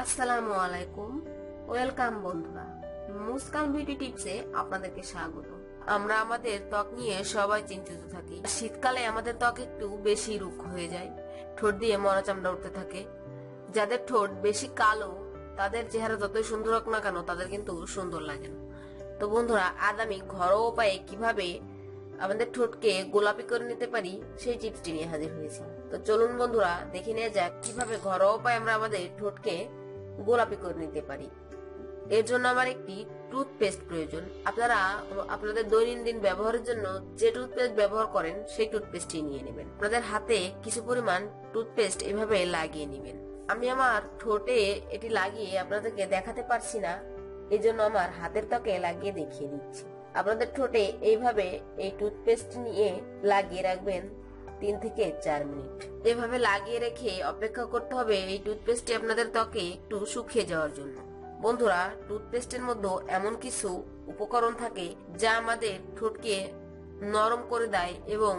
আসসালামু আলাইকুম। ওয়েলকাম বন্ধুরা। মুসকান বিউটি টিপসে আপনাদেরকে স্বাগত। আমরা আমাদের ত্বক নিয়ে সবাই চিন্তিত থাকি। শীতকালে আমাদের ত্বক একটু বেশি রুক্ষ হয়ে যায়। ঠোঁট দিয়ে মরা চামড়া উঠতে থাকে। যাদের ঠোঁট বেশি কালো, তাদের চেহারা যতই সুন্দর হোক না কেন, তাদের কিন্তু সুন্দর লাগে না। তো বন্ধুরা, আজ আমি ঘরোয়া উপায়ে কীভাবে আমাদের ঠোঁটকে গোলাপি করে নিতে পারি, সেই টিপসটি নিয়ে হাজির হয়েছি। তো চলুন বন্ধুরা, দেখে নেওয়া যাক কীভাবে ঘরোয়া উপায়ে আমরা আমাদের ঠোঁটকে গোলাপি করে নিতে পারি। এর জন্য আমার একটি টুথপেস্ট প্রয়োজন। আপনারা, আপনাদের দৈনন্দিন ব্যবহারের জন্য যে টুথপেস্ট ব্যবহার করেন, সেই টুথপেস্টটি নিয়ে নেবেন। আপনাদের হাতে কিছু পরিমাণ টুথপেস্ট এভাবে লাগিয়ে নেবেন। আমি আমার ঠোঁটে এটি লাগিয়ে আপনাদেরকে দেখাতে পারছি না এই জন্য আমার হাতের ত্বকে লাগিয়ে দেখিয়ে দিচ্ছি। আপনাদের ঠোঁটে এইভাবে এই টুথপেস্ট নিয়ে লাগিয়ে রাখবেন। তিন থেকে চার মিনিট। এভাবে লাগিয়ে রেখে অপেক্ষা করতে হবে এই টুথপেস্টটি আপনাদের ত্বকে একটু শুকিয়ে যাওয়ার জন্য। বন্ধুরা টুথপেস্টের মধ্যে এমন কিছু উপকরণ থাকে যা আমাদের ঠোঁটকে নরম করে দেয় এবং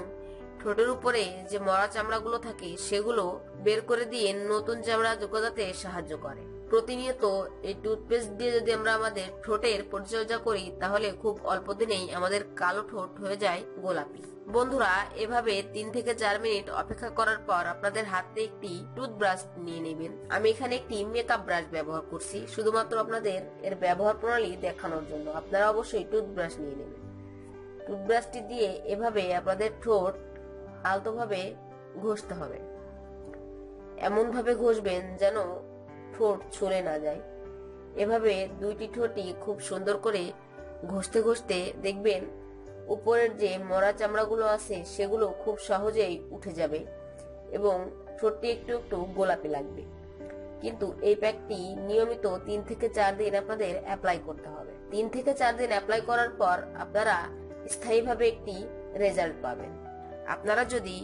ঠোঁটের উপরে যে মরা চামড়াগুলো থাকে সেগুলো বের করে দিয়ে নতুন চামড়া যোগাতে সাহায্য করে। প্রতিনিয়ত এই টুথপেস্ট দিয়ে যদি আমরা আমাদের ঠোঁটের পরিচর্যা করি, তাহলে খুব অল্প দিনেই আমাদের কালো ঠোঁট হয়ে যায় গোলাপি। বন্ধুরা, এভাবে তিন থেকে চার মিনিট অপেক্ষা করার পর আপনাদের হাতে একটি টুথব্রাশ নিয়ে নেবেন। আমি এখানে একটি মেকআপ ব্রাশ ব্যবহার করছি, শুধুমাত্র আপনাদের এর ব্যবহার প্রণালী দেখানোর জন্য। আপনারা অবশ্যই টুথব্রাশ নিয়ে নেবেন। টুথব্রাশটি দিয়ে এভাবে আপনাদের ঠোঁট আলতোভাবে ঘষতে হবে। এমন ভাবে ঘষবেন যেন ঠোঁট ছুলে না যায়। এভাবে দুইটি ঠোঁটই খুব সুন্দর করে ঘষতে ঘষতে দেখবেন উপরের যে মরা চামড়াগুলো আছে, সেগুলো খুব সহজেই উঠে যাবে এবং ঠোঁটটি একটু একটু গোলাপি লাগবে। কিন্তু এই প্যাকটি নিয়মিত তিন থেকে চার দিন আপনাদের অ্যাপ্লাই করতে হবে। তিন থেকে চার দিন অ্যাপ্লাই করার পর আপনারা স্থায়ীভাবে একটি রেজাল্ট পাবেন। আপনারা যদি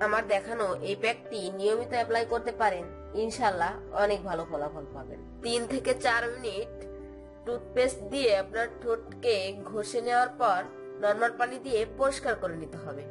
আমার দেখানো এই প্যাকটি নিয়মিত অ্যাপ্লাই করতে পারেন ইনশাল্লাহ অনেক ভালো ফলাফল পাবেন। তিন থেকে চার মিনিট টুথপেস্ট দিয়ে আপনার ঠোঁটকে ঘষে নেওয়ার পর নর্মাল পানি দিয়ে পরিষ্কার করে নিতে হবে।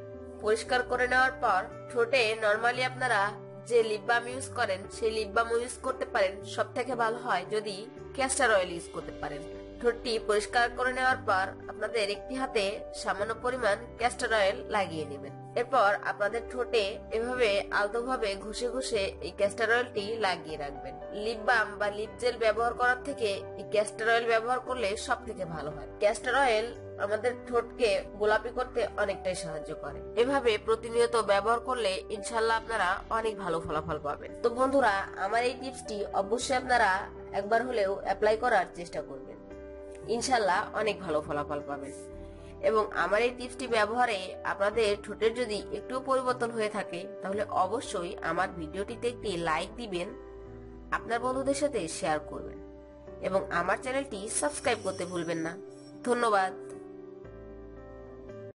পরিষ্কার করে নেওয়ার পর ঠোঁটে নর্মালি আপনারা যে লিপ বাম ইউজ করেন, সেই লিপ বাম ইউজ করতে পারেন। সব থেকে ভালো হয় যদি ক্যাস্টার অয়েল ইউজ করতে পারেন। ঠোঁটটি পরিষ্কার করে নেওয়ার পর আপনাদের একটি হাতে সামান্য পরিমাণ ক্যাস্টার অয়েল লাগিয়ে নেবেন। এরপর আপনাদের ঠোঁটে এভাবে আলতোভাবে ঘষে ঘষে এই ক্যাস্টার অয়েলটি লাগিয়ে রাখবেন। লিপ বাম বা লিপ জেল ব্যবহার করার থেকে এই ক্যাস্টার অয়েল ব্যবহার করলে সব থেকে ভালো হয়। ক্যাস্টার অয়েল আমাদের ঠোঁটকে গোলাপি করতে অনেকটাই সাহায্য করে। এভাবে প্রতিনিয়ত ব্যবহার করলে ইনশাল্লাহ আপনারা অনেক ভালো ফলাফল পাবেন। তো বন্ধুরা, আমার এই টিপসটি অবশ্যই আপনারা একবার হলেও অ্যাপ্লাই করার চেষ্টা করবেন। ইনশাল্লাহ অনেক ভালো ফলাফল পাবেন। এবং আমার এই টিপসটি ব্যবহারে আপনাদের ঠোঁটের যদি একটু পরিবর্তন হয়ে থাকে, তাহলে অবশ্যই আমার ভিডিওটিতে একটি লাইক দিবেন, আপনার বন্ধুদের সাথে শেয়ার করবেন। এবং আমার চ্যানেলটি সাবস্ক্রাইব করতে ভুলবেন না। ধন্যবাদ।